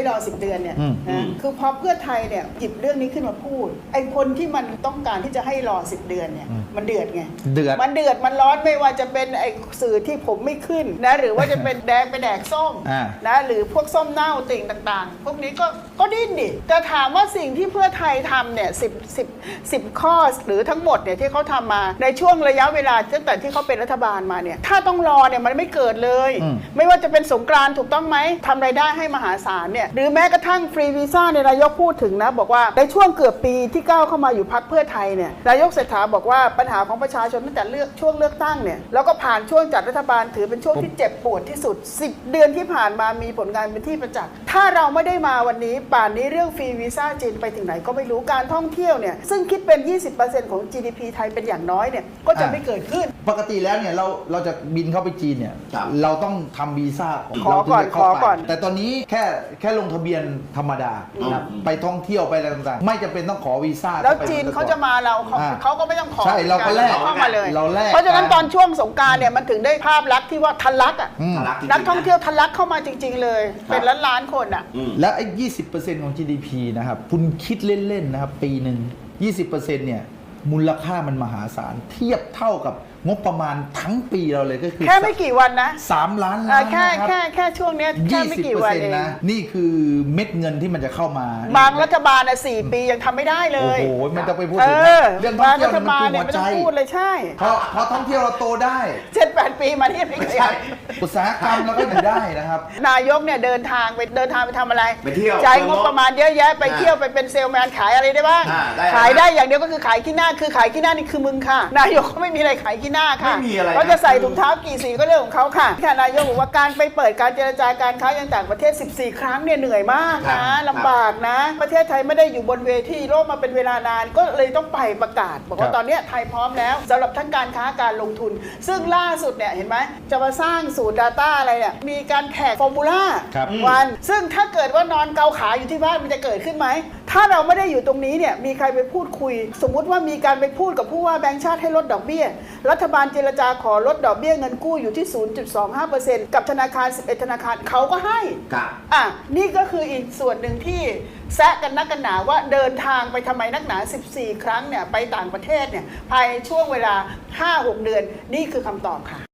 ให้รอสิบเดือนเนี่ยอืมนะคือพอเพื่อไทยเนี่ยหยิบเรื่องนี้ขึ้นมาพูดไอ้คนที่มันต้องการที่จะให้รอสิบเดือนเนี่ยมันเดือดไงเดือดมันเดือดมันร้อนไม่ว่าจะเป็นไอ้สื่อที่ผมไม่ขึ้นนะหรือว่าจะเป็นแดงไปแดกส้มอ่านะหรือพวกส้มเน่าติ่งต่าง ๆ พวกนี้ก็ก็ดิ้นดิแต่ถามว่าสิ่งที่เพื่อไทยทำเนี่ยสิบสิบสิบข้อหรือทั้งหมดเนี่ยที่เขาทำมาในช่วงระยะเวลาตั้งแต่ที่เขาเป็นรัฐบาลมาเนี่ยถ้าต้องรอเนี่ยมันไม่เกิดเลยอืมไม่ว่าจะเป็นสงกรานต์ถูกต้องไหมทำรายได้ให้มหาศาลเนี่ยหรือแม้กระทั่งฟรีวีซ่าในยนายกพูดถึงนะ บอกว่าในช่วงเกือบปีที่ก้าวเข้ามาอยู่พักเพื่อไทยเนี่ยนายกเศรษฐาบอกว่าปัญหาของประชาชนตั้งแต่เลือกช่วงเลือกตั้งเนี่ยแล้วก็ผ่านช่วงจัดรัฐบาลถือเป็นช่วงที่เจ็บปวดที่สุด 10 เดือนที่ผ่านมามีผลงานเป็นที่ประจักษ์ถ้าเราไม่ได้มาวันนี้ป่านนี้เรื่องฟรีวีซ่าจีนไปถึงไหนก็ไม่รู้การท่องเที่ยวเนี่ยซึ่งคิดเป็น 20%ของ GDP ไทยเป็นอย่างน้อยเนี่ยก็จะไม่เกิดขึ้น ปกติแล้วเนี่ยเราเราจะบินเข้าไปจีนเนี่ยครับเราต้องทำวีซ่าของขอเราถึงก่อนจะเข้าขอไปก่อน แต่ตอนนี้แค่แค่ลงทะเบียนธรรมดานะครับอืมไปท่องเที่ยวไปอะไรต่างๆ ไม่จะเป็นต้องขอวีซ่าแล้วไปจีนหมือเขาจะมาเราเขาอ่าเขาก็ไม่ต้องขอใช่เราก็แลกเข้ามาเลยเราแลกเพราะฉะนั้นกันตอนช่วงสงกรารเนี่ยมันถึงได้ภาพลักษณ์ที่ว่าทะลักอะอืม ทะลักจริงๆนักท่องเที่ยวทะลักเข้ามาจริง ๆ เลยครับเป็นล้านล้านๆคนอะ อืม แล้วไอ้ยี่สิบเปอร์เซ็นต์ของ GDP นะครับ คุณคิดเล่น ๆ นะครับ ปีหนึ่งยี่สิบเปอร์เซ็นต์เนี่ย มูลค่ามันมหาศาล เทียบเท่ากับงบประมาณทั้งปีเราเลยก็คือแค่ไม่กี่วันนะสามล้านเอ่ล้าอนแค่นะครับแค่แค่ช่วงเนี้ยแค่ยี่ไม่สิบกี่เปอร์วันเซ็นเอต์งนะนี่คือเม็ดเงินที่มันจะเข้ามา บางรัฐบาลน่ะสี่ปียังทำไม่ได้เลโอ้ยโหไม่ต้องไปพูดเอถึงอนะเรื่องท่องบางเที่ยรัวฐเนี่ยมันบาลคือเนี่หัยวไม่ใจต้องพูดเลยใช่เพราะเพราะท่องเที่ยวเราโตได้เจ็ดแปดปีมาที่ไม่เคยใช่อุตสาหกรรมเราก็อยู่ได้นะครับ นายกเนี่ยเดินทางไปเดินทางไปทำอะไรไปเที่ยวจ่ายงบประมาณเยอะแยะไปอ่าเที่ยวไปเป็นเซลแมนขายอะไรได้บ้างอ่าได้ขายอะไรได้อย่างเดียวก็คือขายขี้หน้าคือขายขี้หน้านี่คือมึงค่ะ นายกก็ไม่มีอะไรขายขี้หน้าค่ะไม่มีอะไรนะ เขาจะใส่ถุงเท้ากี่สีก็เรื่องของเขาค่ะค่ะนายกบอกว่าการไปเปิดการเจรจาการค้ายังต่างประเทศ 14 ครั้งเนี่ยเหนื่อยมากนะลำบากนะ ประเทศไทยไม่ได้อยู่บนเวทีโลกมาเป็นเวลานานก็เลยต้องไปประกาศ บอกครัว่าบตอนเนี้ยไทยพร้อมแล้วสำหรับทั้งการค้าการลงทุน ซึ่งล่าสุดเนี่ยเห็นไหมจะมาสร้างศูนย์ Data อะไรเนี่ยมีการแข่งฟอร์มูล่า ครับ วันซึ่งถ้าเกิดว่านอนเกาขาอยู่ที่บ้านมันจะเกิดขึ้นไหม ถ้าเราไม่ได้อยู่ตรงนี้เนี่ยมีใครไปพูดคุย สมมุติว่ามีการไปพูดกับผู้ว่าแบงค์ชาติให้ลดดอกเบี้ย รัฐบาลเจรจาขอลดดอกเบี้ยเงินกู้อยู่ที่ 0.25%กับธนาคาร 11 ธนาคารเขาก็ให้ครับอะนี่ก็คืออีกส่วนหนึ่งที่แซะกันนักกันหนาว่าเดินทางไปทำไมนักหนา 14 ครั้งเนี่ยไปต่างประเทศเนี่ยภายในช่วงเวลา 5-6 เดือนนี่คือคำตอบค่ะ